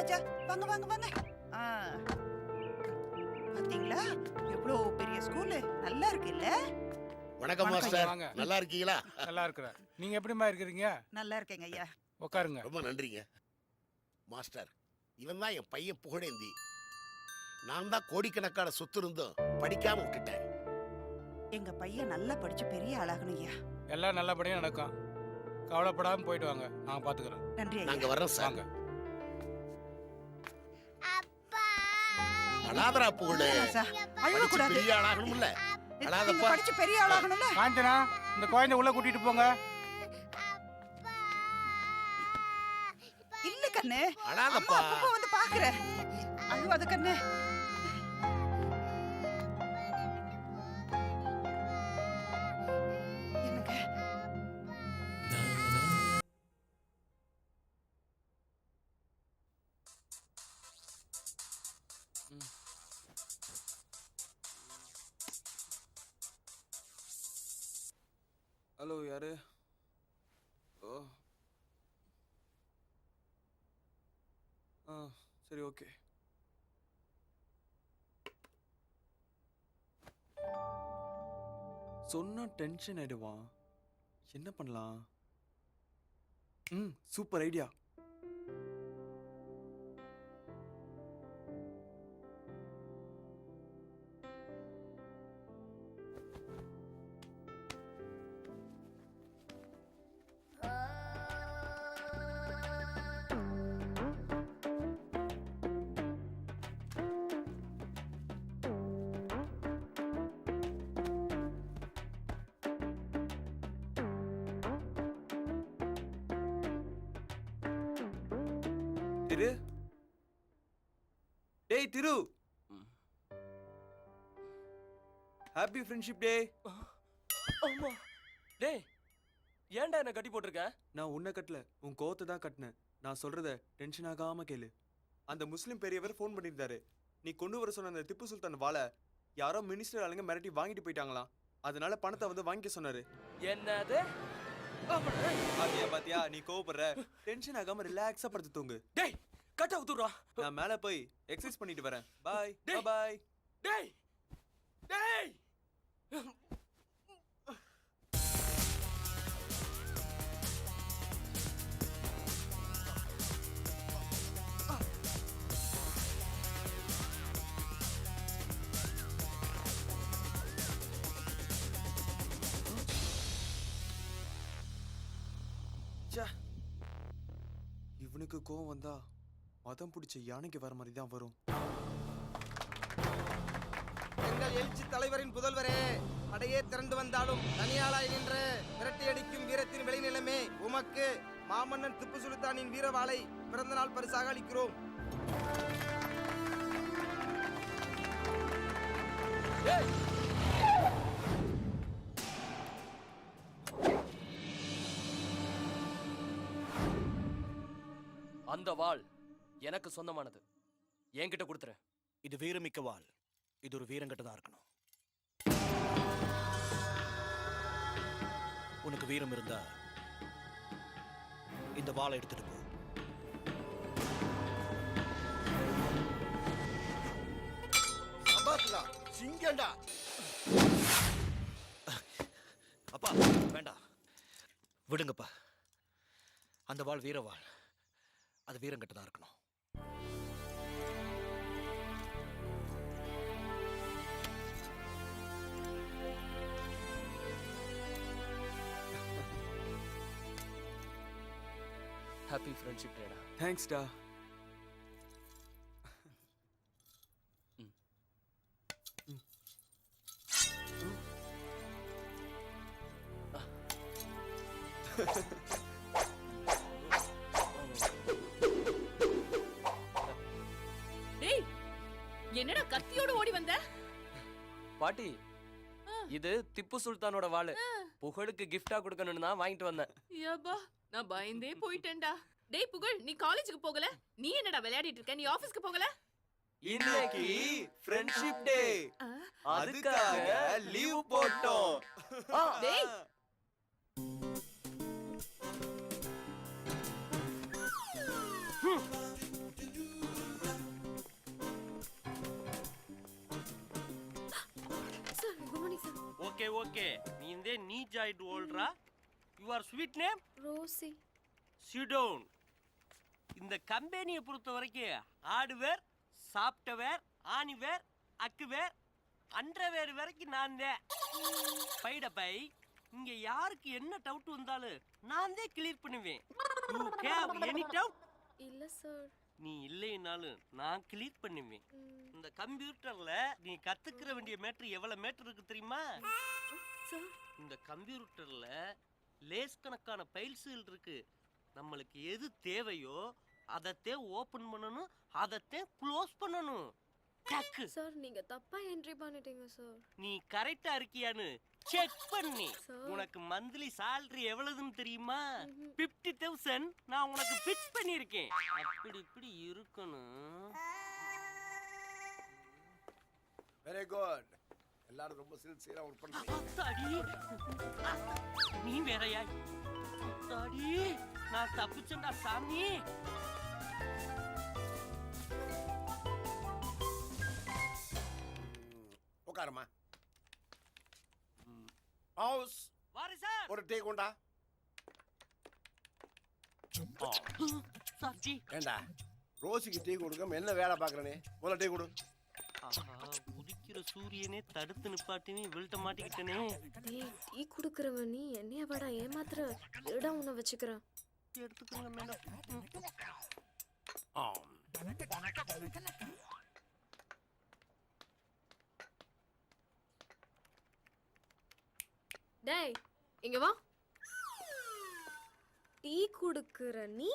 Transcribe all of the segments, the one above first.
ராஜா வாங்க வாங்க வாங்க. ஆ. பாத்தீங்களா? எவ்வளோ பெரிய ஸ்கூலு நல்லா இருக்குல்ல? வணக்கம் வணக்கம், மாஸ்டர் வாங்க. நல்லா இருக்கீங்களா? நல்லா இருக்கிறேன். நீங்க எப்படிம்மா இருக்கிறீங்க? நல்லா இருக்கேங்க ஐயா. உட்காருங்க. ரொம்ப நன்றிங்க. மாஸ்டர் இவன் தான் என் பையன் புகழேந்தி. நான் தான் கோடிக்கணக்கான சொத்து இருந்தும் படிக்காம விட்டுட்டேன். எங்க பையன் நல்லா படிச்சு பெரிய ஆளாகணும் ஐயா. எல்லாம் நல்லபடியா நடக்கும். கவலைப்படாம போயிட்டு வாங்க. நான் பாத்துக்கிறேன். நன்றி ஐயா. நாங்க வர்றோம் சார் வாங்க. அழாதரா புகழு. அழுவ கூடாது பெரிய ஆளாகணும்ல. அழாதப்பா. படிச்சு பெரிய ஆளாகணும்ல. காஞ்சனா இந்த குழந்தை உள்ள கூட்டிட்டு போங்க. இல்ல கண்ணு. அம்மா அழாதப்பா அப்பப்போ வந்து பாக்குறேன் அழுவாத கண்ணு. ஹலோ யாரு ஓ ஆ சரி ஓகே சொன்னா டென்ஷன் ஆயிடுவான். என்ன பண்ணலாம்? ம் சூப்பர் ஐடியா திரு. டேய் திரு. ஹாப்பி ஃப்ரெண்ட்ஷிப் டே அம்மா. டேய் ஏன்டா என்ன கட்டி போட்டிருக்க? நான் உன்னை கட்டல. உன் கோவத்தை தான் கட்டினேன். நான் சொல்றத டென்ஷன் ஆகாம கேளு. அந்த முஸ்லிம் பெரியவர் ஃபோன் பண்ணியிருந்தாரு. நீ கொண்டு வர சொன்ன அந்த திப்பு சுல்தான் வாழை யாரோ மினிஸ்டர் ஆளுங்க மிரட்டி வாங்கிட்டு போயிட்டாங்களாம். அதனால பணத்தை வந்து வாங்கிக்க சொன்னாரு. என்னது? பாத்தியா பாத்தியா நீ கோவப்படுற. டென்ஷன் ஆகாம ரிலாக்ஸா படுத்து தூங்கு. டேய் கட்ட உத்துறா நான் மேல போய் எக்ஸசைஸ் பண்ணிட்டு வரேன். பாய். பாய் டேய். ச்சே. இவனுக்கு கோவம் வந்தா மதம் பிடிச்ச யானைக்கு வர மாதிரி தான் வரும். எங்கள் எழுச்சி தலைவரின் புதல்வரே படையே திறந்து வந்தாலும் தனியாளாய் நின்று விரட்டியடிக்கும் வீரத்தின் விளைநிலமே உமக்கு. மாமன்னன் திப்பு சுல்தானின் வீரவாளை பிறந்த நாள் பரிசாக அளிக்கிறோம். டேய் அந்த வாள் எனக்கு சொந்தமானது. என்கிட்ட கொடுத்துரு. இது வீரமிக்க வாள். இது ஒரு வீரங்கிட்ட தான் இருக்கணும். உனக்கு வீரம் இருந்தா இந்த வாளை எடுத்துட்டு போ. சிங்கண்டா. அப்பா வேண்டாம் விடுங்கப்பா. அந்த வாள் வீர வாள். அது வீரங்கிட்ட தான் இருக்கணும் ஹாப்பி ஃப்ரெண்ட்ஷிப் டேடா தேங்க்ஸ்டா டேய் இது திப்பு சுல்தானோட வாள். புகழுக்கு கிஃப்டா கொடுக்கணும்னு தான் வாங்கிட்டு வந்தேன். யப்பா நான் பயந்தே போயிட்டேன்டா. டேய் புகழ் நீ காலேஜுக்கு போகல? நீ என்னடா விளையாடிட்டு இருக்க? நீ ஆபீஸ்க்கு போகல? இன்னைக்கு ஃப்ரெண்ட்ஷிப் டே அதுக்காக லீவ் போட்டோம். டேய். ஓகே நீ இந்த நீ ஜாயிட் ஓல்ட்ரா யுவர் ஸ்வீட் நேம் ரோசி. சிடோன் இந்த கம்பெனியை பொறுத்த வரைக்கும் ஹார்ட்வேர் சாஃப்ட்வேர் ஆனிவேர் அக்குவேர் அண்டர்வேர் வரைக்கும் நான் தான். பைட பை இங்கே யாருக்கு என்ன டவுட் வந்தாலும் நான் தான் கிளியர் பண்ணுவேன். யூ கேவ் எனி டவுட் இல்ல சார் நீ இல்லைனாலும் நான் கிளியர் பண்ணுவேன். இந்த கம்ப்யூட்டர்ல நீ கத்துக்கிற வேண்டிய மேட்ரு எவ்வளவு மேட்ரு இருக்கு தெரியுமா? இந்த கம்ப்யூட்டர்ல லேஸ் கணக்கான பைல்ஸ்கள் இருக்கு. நம்மளுக்கு எது தேவையோ அதைத்தே ஓபன் பண்ணணும் அதைத்தே க்ளோஸ் பண்ணணும். சார் நீங்க தப்பா என்ட்ரி பண்ணிட்டீங்க சார் நீ கரெக்டா இருக்கியான்னு செக் பண்ணி. உனக்கு மந்த்லி salary எவ்வளவுன்னு தெரியுமா. பிப்டி தௌசண்ட் நான் உனக்கு ஃபிக்ஸ் பண்ணியிருக்கேன். அப்படி இப்படி இருக்கணும். வெரி குட் எல்லாரும் ரொம்ப சின்சியரா ஒர்க் அத்தாடி. நீ வேறயா? அத்தாடி. நான் தப்பிச்சேன்டா சாமி. உட்காருமா ஹவுஸ். வாரு சார். ஒரு டீ கொண்டா சார்ஜி. ஏண்டா? ரோசிக்கு டீ கொடுக்காம என்ன வேலை பார்க்கறனே முதல்ல டீ கொடு ஆஹா உதிக்கிற சூரியனே தடுத்து நிப்பாட்டினே இவள்கிட்ட மாட்டிக்கிட்டனே. டீ குடுக்கறவன் நீ என்னைய வாடா ஏமாத்துற? இருடா உன்னை வச்சுக்கிறேன் எடுத்துக்கோங்க மேடம். டேய் இங்க வா. டீ குடுக்கற நீ?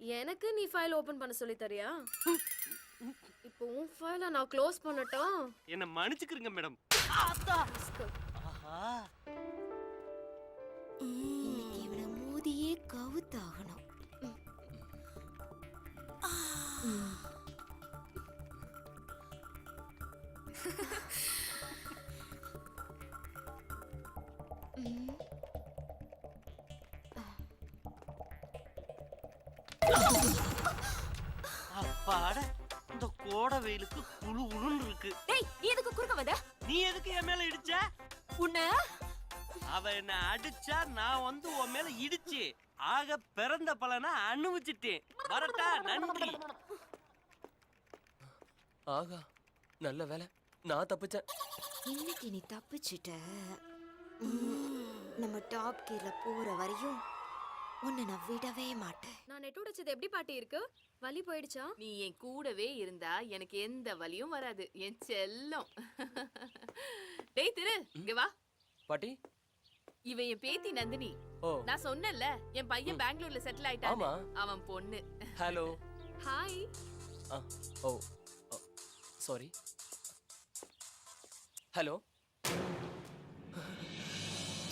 எனக்கு நீ ஃபைல் ஓபன் பண்ண சொல்லி தரியா? இப்போ உன் ஃபைலை நான் க்ளோஸ் பண்ணட்டா? என்ன மன்னிச்சுக்கிறீங்க மேடம். ஆஹா. இன்னைக்கு இவனை மோதியே கவுத்தாகணும். அப்பாட இந்த கோடை வெயிலுக்கு குளு குளுன்னு இருக்கு. டேய் நீ எதுக்கு குறுக்க வந்த? நீ எதுக்கு என் மேல இடிச்ச? உன்னை? அவ என்ன அடிச்சா நான் வந்து உன் மேல இடிச்சு ஆக பிறந்த பலனை அனுபவிச்சிட்டேன். வரட்டா நன்றி. ஆகா நல்ல வேலை. நான் தப்பிச்சேன். இன்னைக்கு நீ தப்பிச்சிட்ட. நம்ம டாப் கீழ போற வரையும் உன்னை நான் விடவே மாட்டேன். நான் நெட் உடைச்சது எப்படி பாட்டி இருக்கு? வலி போயிடுச்சா? நீ என் கூடவே இருந்தா எனக்கு எந்த வலியும் வராது. என் செல்லம். டேய் திரு இங்க வா. பாட்டி. இவ என் பேத்தி நந்தினி. ஓ. நான் சொன்னேன்ல என் பையன். பெங்களூர்ல செட்டில் ஆயிட்டான் அவன் பொண்ணு. Hello hi ah oh sorry hello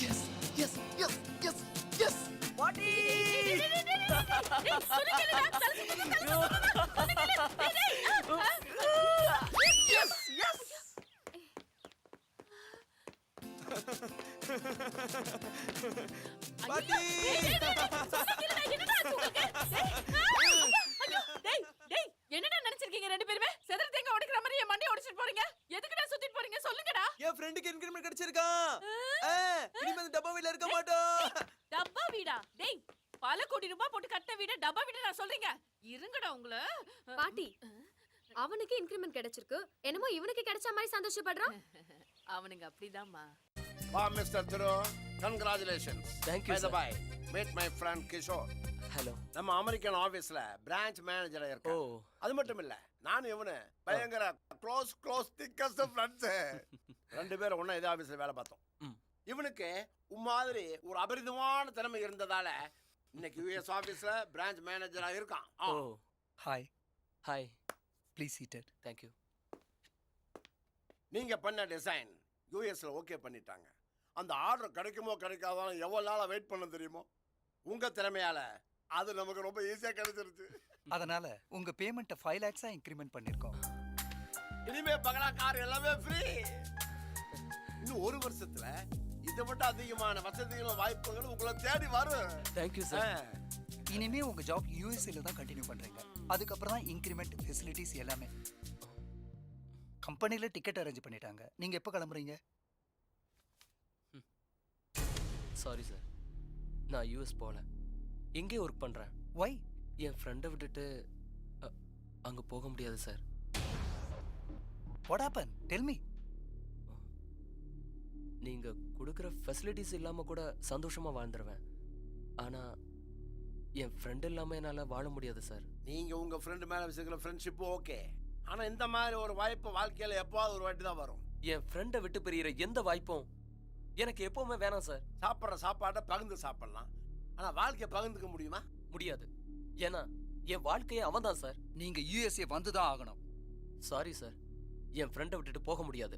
yes yes yes yes yes பாட்டி என்னடா நினைச்சிருக்கீங்க ரெண்டு பேருமே செதற தேங்க உடைக்கிற மாதிரி என் மண்டைய உடைச்சிட்டு போறீங்க எதுக்குடா சுத்திட்டு போறீங்க சொல்லுங்கடா என் ஃப்ரெண்டுக்கு இன்கிரிமெண்ட் கிடைச்சிருக்கான் இனிமே அந்த டப்பா வீட்ல இருக்க மாட்டோம். டப்பா வீடா? டேய் பல கோடி ரூபாய் போட்டு கட்ட வீடு டப்பா வீடு நான் சொல்றீங்க. இருங்கடா உங்கள. பாட்டி அவனுக்கு இன்கிரிமெண்ட் கிடைச்சிருக்கு. என்னமோ இவனுக்கு கிடைச்ச மாதிரி சந்தோஷப்படுறான். அவனுங்க அப்படிதாம்மா. வா mister Thiru. Congratulations Thank you, by the sir. Bye meet my friend Kishore hello நம்ம அமெரிக்கன் ஆபீஸ்ல பிரான்ச் மேனேஜரா ஓ இருக்கேன் அது மட்டும் இல்ல நானும் இவனு பயங்கர க்ளோஸ் க்ளோஸ் திக்கஸ்ட் ஃப்ரெண்ட்ஸ் ரெண்டு பேரும் ஒண்ணா இதே ஆபீஸ்ல வேலை பார்த்தோம். ம். இவனுக்கு உன் மாதிரி ஒரு அபரிதமான திறமை இருந்ததால இன்னைக்கு யுஎஸ் ஆபீஸ்ல பிரான்ச் மேனேஜரா இருக்கான். ஓ hi hi please seated thank you நீங்க பண்ண டிசைன் யூஎஸ்ல ஓகே பண்ணிட்டாங்க. அந்த ஆர்டர் கிடைக்குமோ கிடைக்காதாலும் எவ்வளவு நாளா வெயிட் பண்ண தெரியுமோ? உங்க திறமையால அது நமக்கு ரொம்ப ஈஸியா கிடைச்சிருச்சு. அதனால உங்க பேமெண்ட்டை ஃபைவ் லேக்ஸா இன்க்ரிமெண்ட் பண்ணிருக்கோம். இனிமே பங்களா கார் எல்லாமே ஃப்ரீ இன்னும் ஒரு வருஷத்துல இதை விட அதிகமான வசதிகளும் வாய்ப்புகளும் உங்களை தேடி வரும். தேங்க்யூ சார் இனிமே உங்க ஜாப் யூஎஸ்ஏல தான் கண்டினியூ பண்றீங்க. அதுக்கப்புறம் தான் இன்க்ரிமெண்ட் ஃபெசிலிட்டிஸ் எல்லாமே. கம்பெனில டிக்கெட் அரேஞ்ச் பண்ணிட்டாங்க. நீங்க எப்போ கிளம்புறீங்க? சாரி சார் நான் யூஎஸ் போகல எங்கே ஒர்க் பண்ணுறேன் ஒய் என் ஃப்ரெண்டை விட்டுட்டு அங்க போக முடியாது sir what happen tell me நீங்க கொடுக்குற ஃபெசிலிட்டிஸ் இல்லாம கூட சந்தோஷமா வாழ்ந்துருவேன். ஆனா என் ஃப்ரெண்ட் இல்லாம என்னால வாழ முடியாது சார் நீங்க உங்க ஃப்ரெண்டு மேல வச்சுக்கிற ஃப்ரெண்ட்ஷிப்பு ஓகே ஆனா இந்த மாதிரி ஒரு வாய்ப்பு வாழ்க்கையில எப்போவாவது ஒரு வாட்டி தான் வரும். என் ஃப்ரெண்டை விட்டு பிரியிற எந்த வாய்ப்பும் எனக்கு எப்பவுமே வேணாம் சார் சாப்பிட்ற சாப்பாட்டை பகிர்ந்து சாப்பிடலாம். ஆனா வாழ்க்கையை பகிர்ந்துக்க முடியுமா? முடியாது. ஏன்னா என் வாழ்க்கையே அவன் தான் சார் நீங்க யுஎஸ்ஏ வந்து தான் ஆகணும். சாரி சார் என் ஃப்ரெண்டை விட்டுட்டு போக முடியாது.